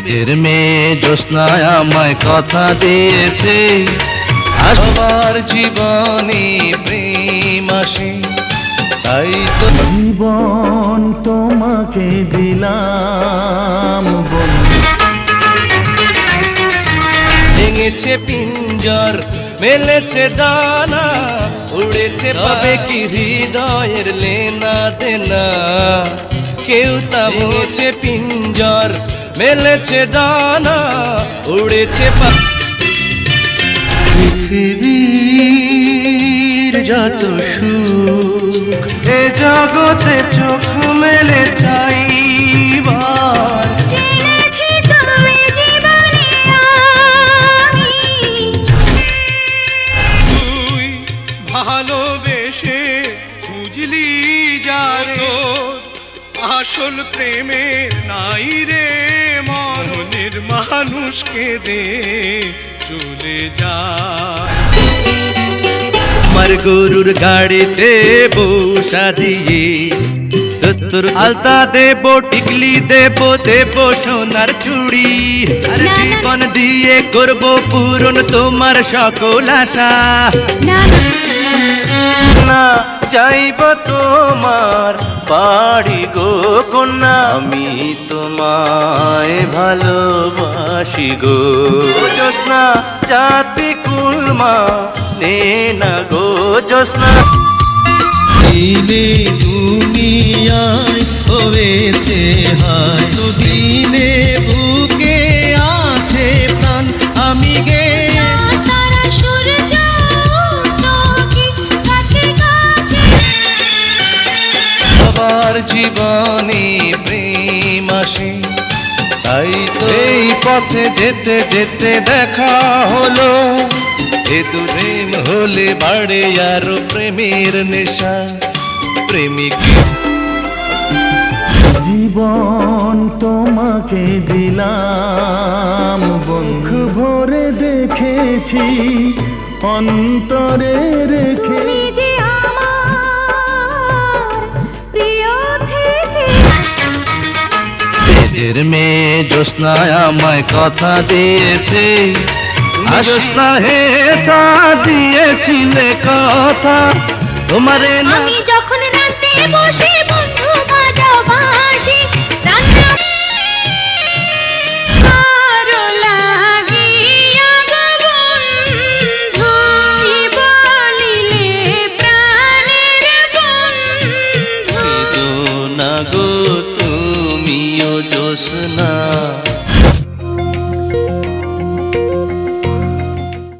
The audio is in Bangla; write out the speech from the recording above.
এদের মেয়ে জ্যোৎস্নায় আমায় কথা দিয়েছে। সবার জীবনে প্রেম আসে তাই তো জীবন তোমাকে দিলাম ভেঙেছে পিঞ্জর মেলেছে ডানা উড়েছে পাবে কি হৃদয়ের লেনা দেনা। কেউ তা পিঞ্জর মেলেছে ডানা উড়েছে পৃথিবীর যত সুখ এ জগতে চোখ মেলে চাইবার। ভালোবেসে খুঁজলি যারে আসল প্রেমের নাই রে মরণের মানুষকে দে চলে যা। আমার গরুর গাড়িতে বসা দিয়ে তোর আলতা দেব টিকলি দেব দেব সোনার চুড়ি। আর জীবন দিয়ে করব পূরণ তোমার সকল আশা। না যাইব তোমার বাড়ি গো কন্যা, আমি তোমায় ভালোবাসি গো। জোসনা জাতি কুলমা, নে না গো জোসনা দিলে দুনিয়ায় হয়েছে হায় দিনে সবার জীবনে প্রেম আসে। তাই তো এই পথে যেতে যেতে দেখা হলো। এ দু প্রেম হলে বাড়ে আরও প্রেমের নেশা। প্রেমিক জীবন তোমাকে দিলাম বন্ধু ভরে দেখেছি অন্তরে রেখে এদের মেয়ে জ্যোৎস্না আমায় কথা দিয়েছে। জ্যোৎস্না হে দিয়েছিলে কথা। তোমারে আমি যখন রাতে বসে 就是那。